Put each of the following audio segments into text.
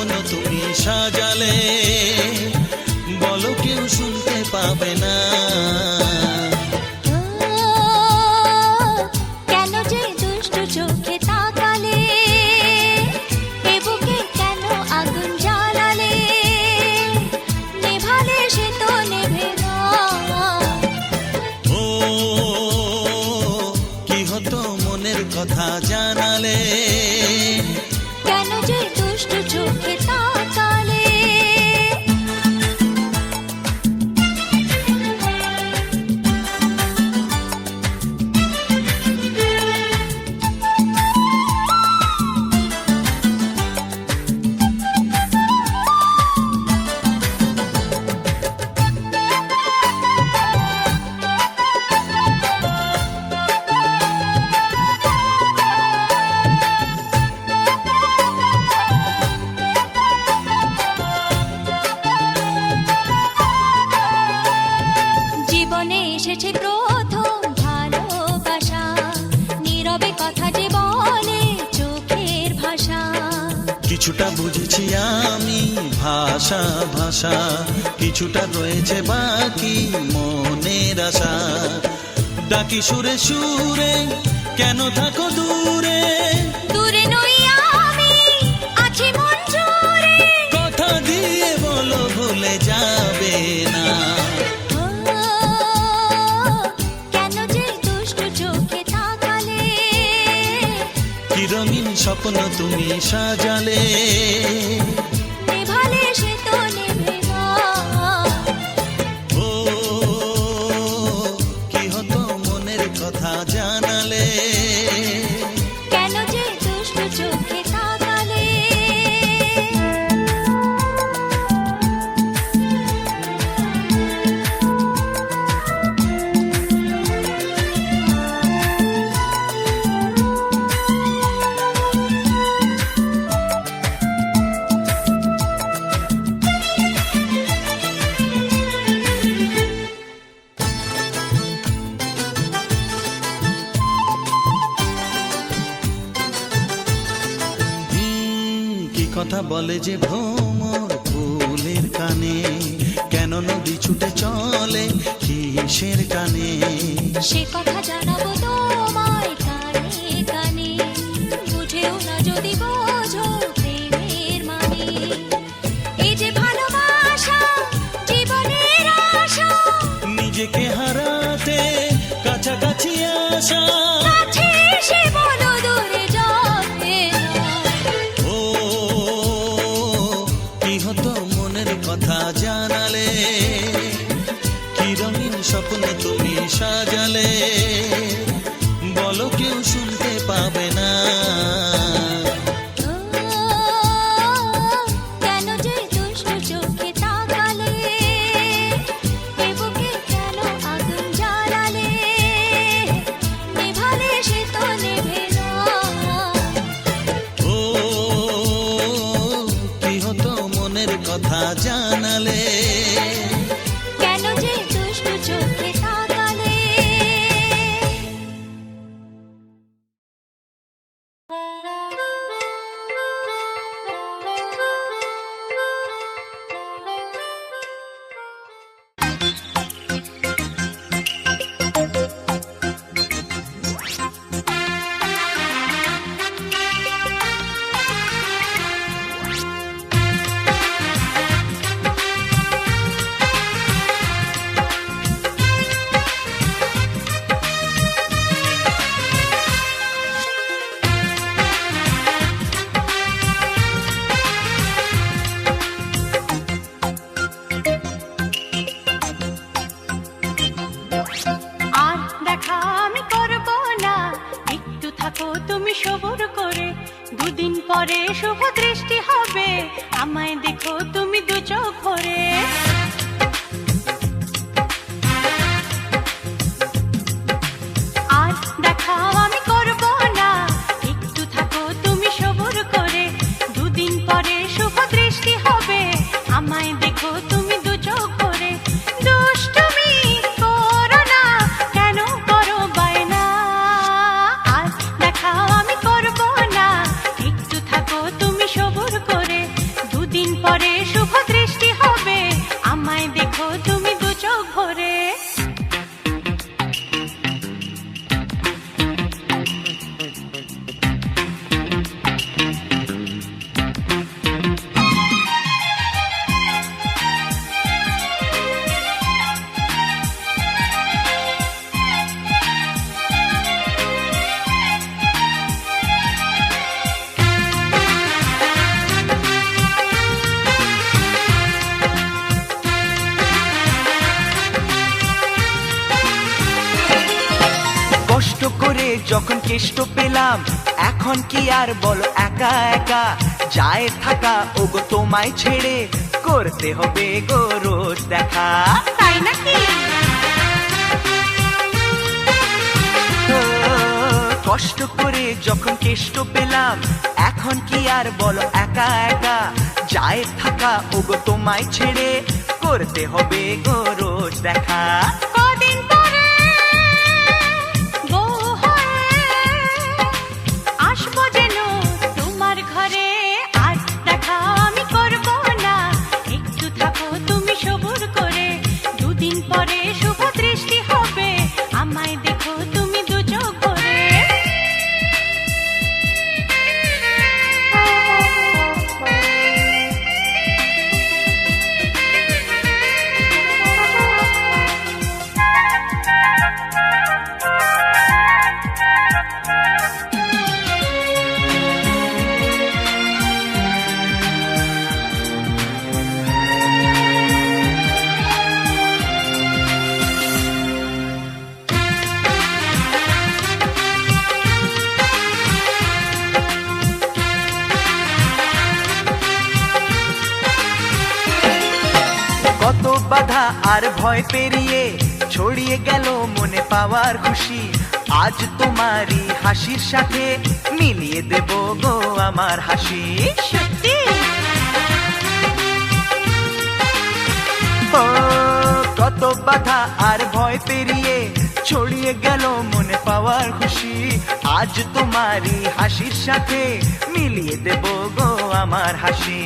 স্বপ্ন তুমি সাজালে। এসেছে প্রথম ভালোবাসা। নীরবে কথা যে বলে চোখের ভাষা। কিছুটা বুঝেছি আমি ভাষা ভাষা। কিছুটা রয়েছে বাকি মনের আশা। ডাকি সুরে সুরে, কেন থাকো দূরে? স্বপ্ন তুমি সাজালে। तुझे भो পেলাম এখন কি আর বলো একা একা? যায় থাকা ওগো তোমায় ছেড়ে করতে হবে গো রোজ দেখা। তাই নাকি? কষ্ট করে যখন কেষ্ট পেলাম এখন কি আর বলো একা একা? যায় থাকা ওগো তোমায় ছেড়ে করতে হবে গো রোজ দেখা। ভয় পেরিয়ে ছড়িয়ে গেল মনে পাওয়ার খুশি। আজ তোমারই হাসির সাথে মিলিয়ে দেব গো আমার হাসি। সত্যি? কত বাধা আর ভয় পেরিয়ে ছড়িয়ে গেল মনে পাওয়ার খুশি। আজ তোমারই হাসির সাথে মিলিয়ে দেব গো আমার হাসি।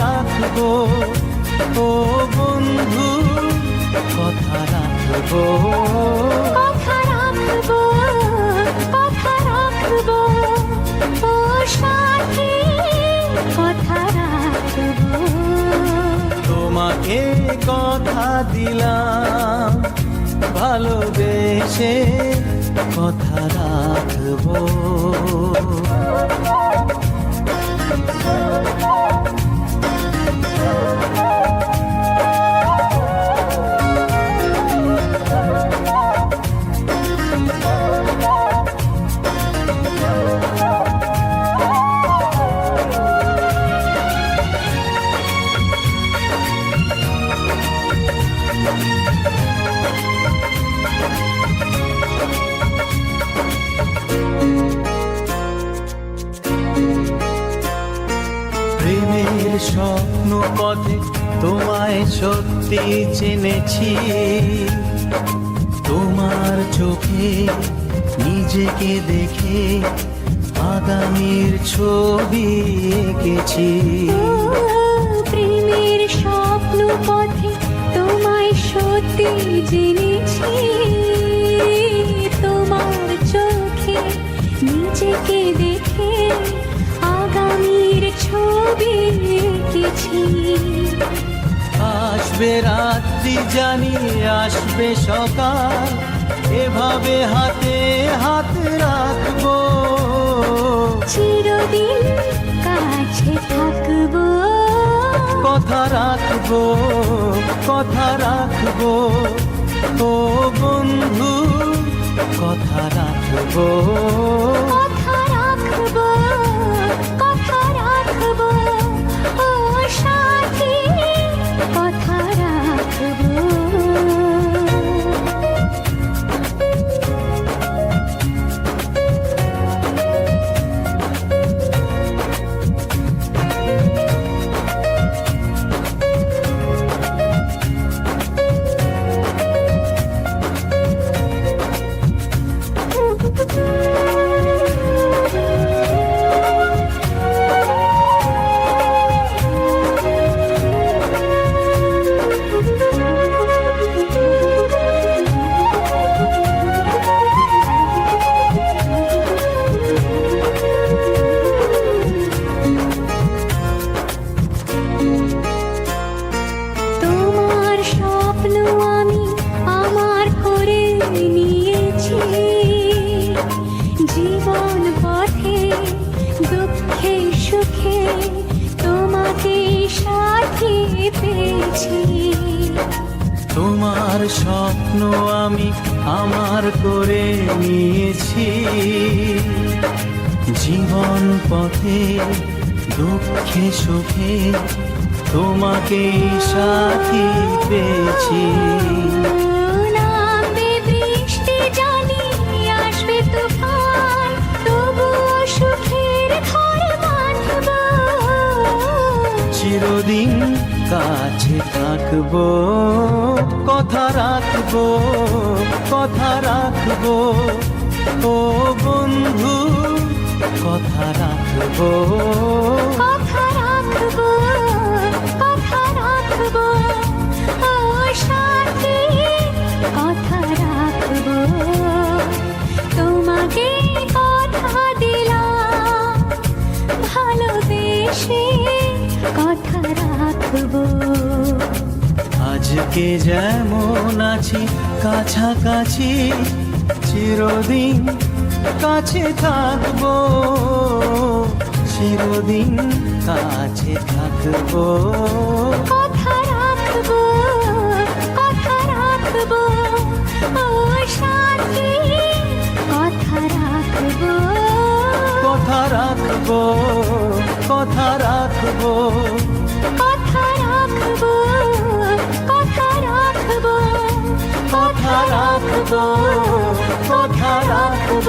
রাখব। ও বন্ধু কথা রাখব। কথা রাখব কথা রাখব। ও সাথী কথা রাখব। তোমাকে কথা দিলাম ভালোবেসে কথা রাখব। প্রেমের স্বপ্ন পথে তোমায় সত্যি চেনেছি। তোমার চোখে নিজেকে দেখে আগামীর ছবি এঁকেছি। প্রেমের স্বপ্ন পথে তোমায় সত্যি জেনেছি। তোমার চোখে নিজেকে দেখে আগামীর ছবি আসবে রাত্রি জানি আসবে সকাল। এভাবে হাতে হাত রাখব। চিরদিন কাছে থাকব। কথা রাখব কথা রাখব। ও বন্ধু কথা রাখব। পেয়েছি তোমার স্বপ্ন আমি আমার করে নিয়েছি। জীবন পথে দুঃখে সুখে তোমাকে সাথী পেয়েছি। চিরদিন কাছে থাকব কথা রাখব কথা রাখব। ও বন্ধু কথা রাখব। রাখব আজকে যেমন আছি কাছাকাছি চিরদিন কাছে থাকব। চিরদিন কাছে থাকব। কথা রাখব কথা রাখব ও কথা রাখব। কথা রাখব কথা রাখব। কথা রাখব কথা রাখব কথা রাখব।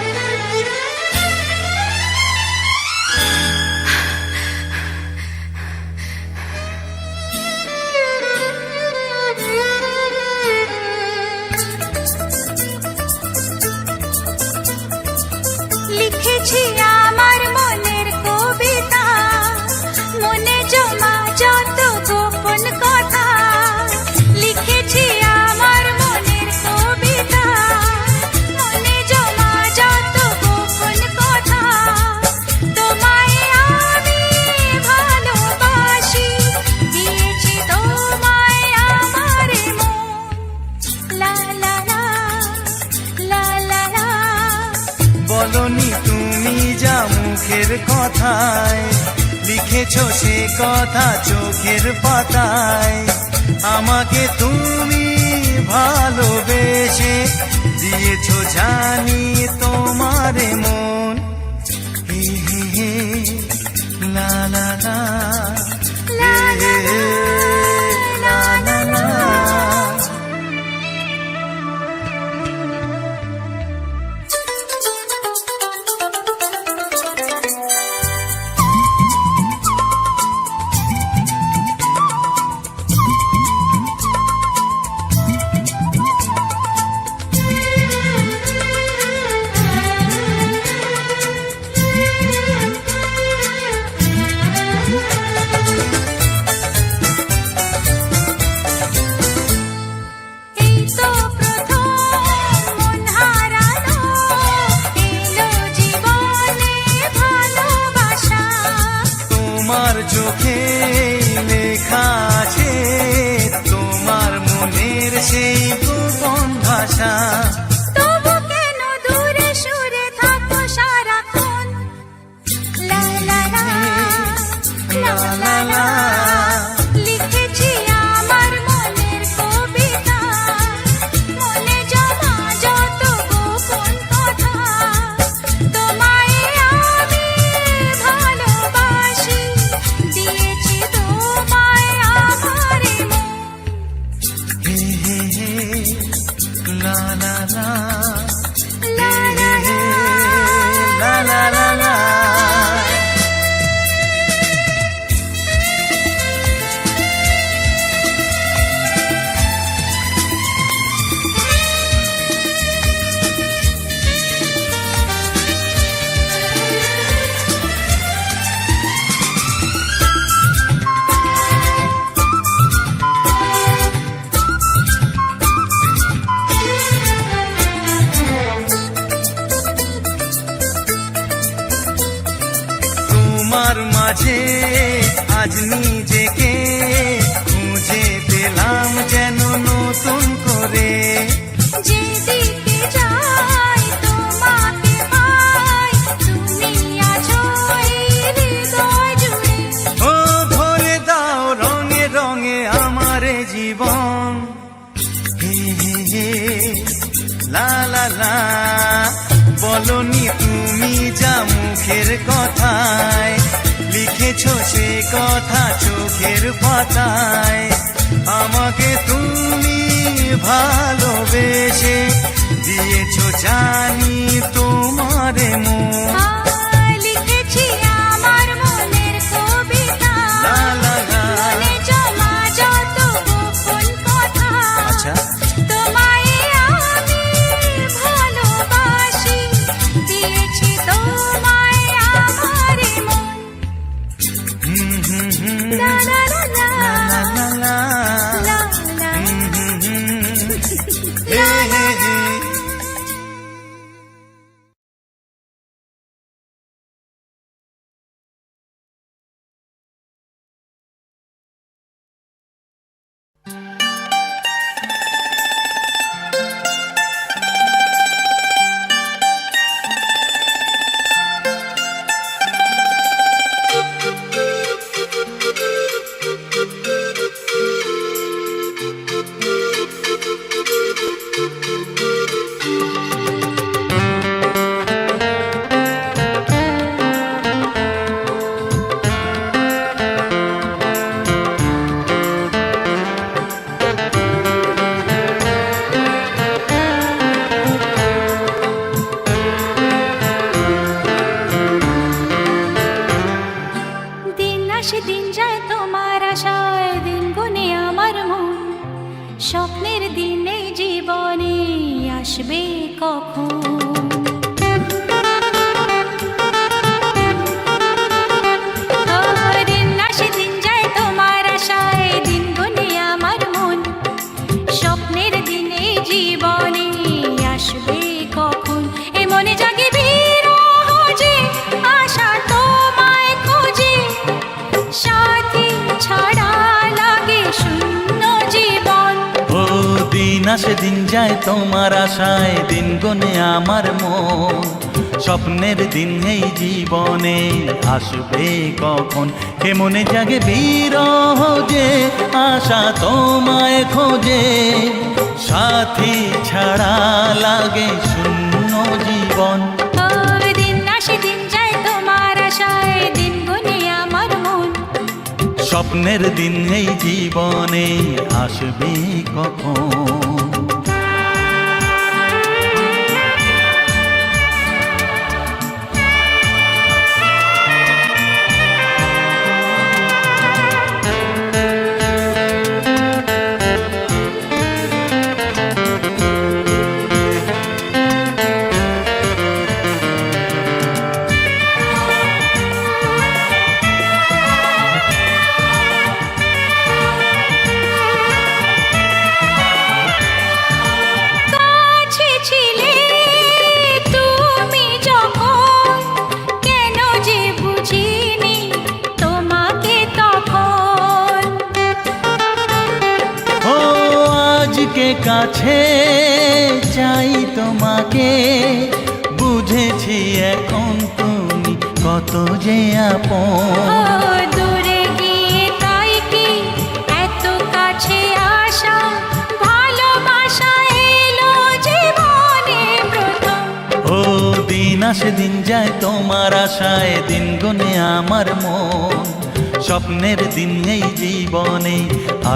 বলেছ সে কথা চোখের পাতায়। আমাকে তুমি ভালোবেসে দিয়েছ জানি তোমারে মন। গোপন ভাষা la la la আসে দিন যায় তোমার আশায় দিন গনে আমার মন। স্বপ্নের দিন এই জীবনে আসবে কখন? কেমনে জাগে বিরহ যে আশা তোমায় খোঁজে? সাথী ছাড়া লাগে শূন্য জীবন। দিন যায় তোমার দিন স্বপ্নের দিন এই জীবনে আসবে কখন?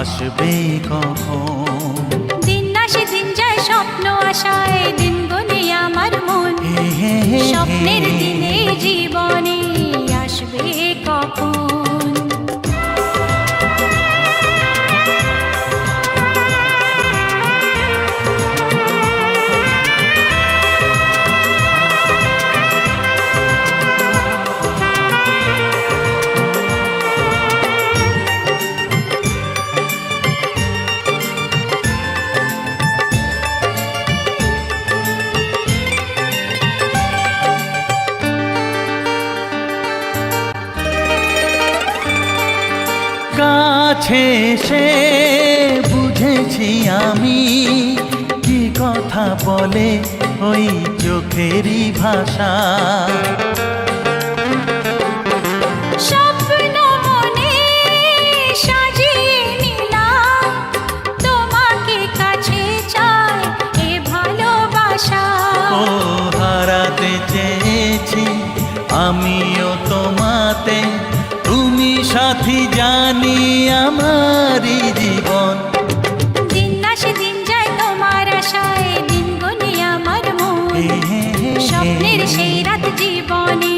আসবে কখন? দিন আসে দিন যায় স্বপ্ন কাছে সে বুঝেছি আমি কি কথা বলে ওই চোখেরই ভাষা। জানি আমারই জীবন। দিন আসে দিন যায় তোমার আশায় দিন গুনে আমার মন। স্বপ্নের সেই রাত জীবনে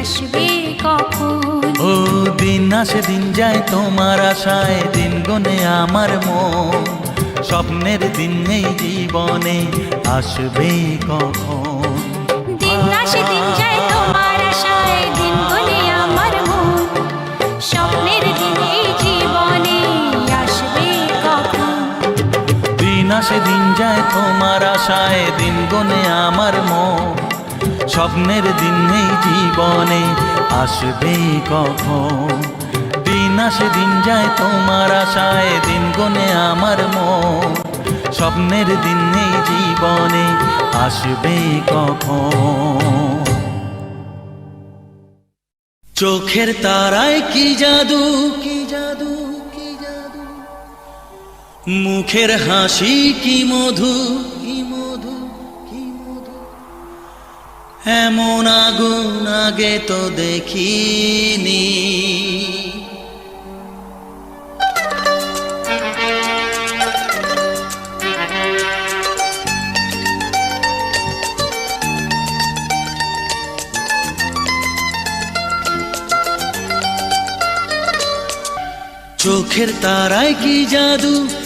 আসবে কখন? ও দিন আসে দিন যায় তোমার আশায় দিন গুনে আমার মন। স্বপ্নের দিন এই জীবনে আসবে কখন? দিন আসে তোমার আশায় দিন গনে আমার মন। স্বপ্নের দিন এই জীবনে, আসবে কখন? দিন আসে, দিন যায়, তোমার আশায় দিন গনে আমার মন। স্বপ্নের দিন এই জীবনে, আসবে কখন? চোখের তারায় কি জাদু? কি মুখের হাসি কি মধু? কি মধু কি মধু এমন আগুন আগে তো দেখিনি। চোখের তারায় কি জাদু?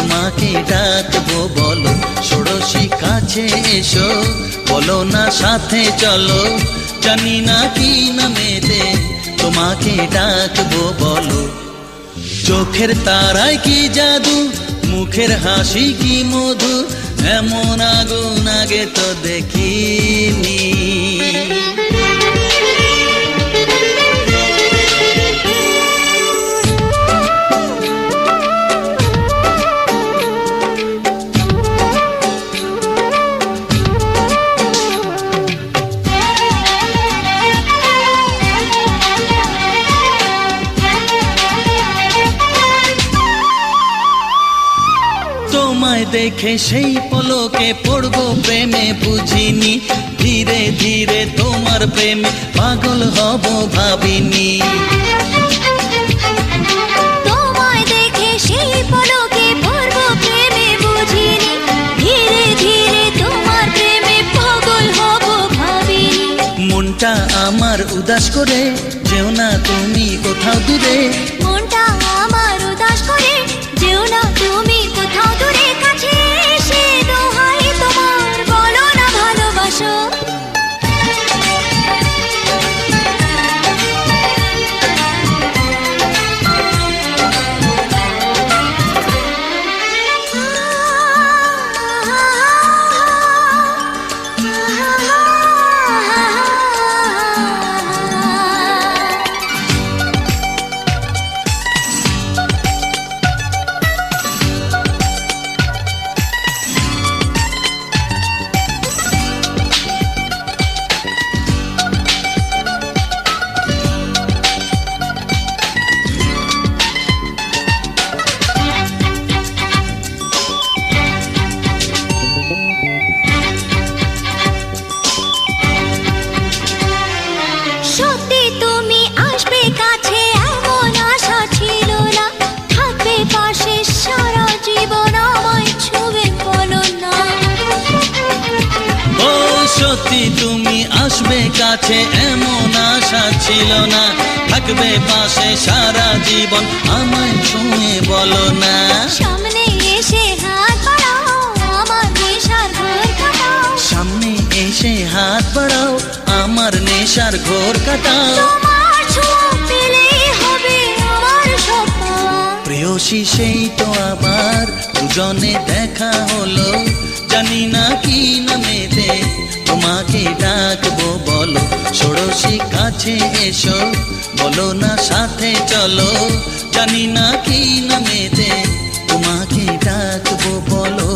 তোমাকে ডাকবো বলো, ষোড়শী কাছে এসো। বলো না সাথে চলো, জানি না কি নামেতে তোমাকে ডাকবো বলো, চোখের তারায় কি জাদু, মুখের হাসি কি মধু, এমন আগুন আগে তো দেখিনি। দেখে সেই পলকে পড়ব প্রেমে বুঝিনি। ধীরে ধীরে তোমার প্রেমে পাগল হব ভাবিনি। মনটা আমার উদাস করে যেও না তুমি কোথাও দূরে। সারা জীবন আমায় ছুঁয়ে বলো না। সামনে এসে হাত বাড়াও আমার নেশার ঘোর কাটাও। সামনে এসে হাত বাড়াও আমার নেশার ঘোর কাটাও। তোমার ছোঁয়া পেলেই হবে আমার সব প্রেয়সী সেই তো আবার দুজনে দেখা হলো। জানি না কি নামেতে তোমাকে ডাকবো বলো। ষোড়শী কাছে এসো, বলো না সাথে চলো। জানি না কি নামেতে তোমাকে ডাকবো বলো।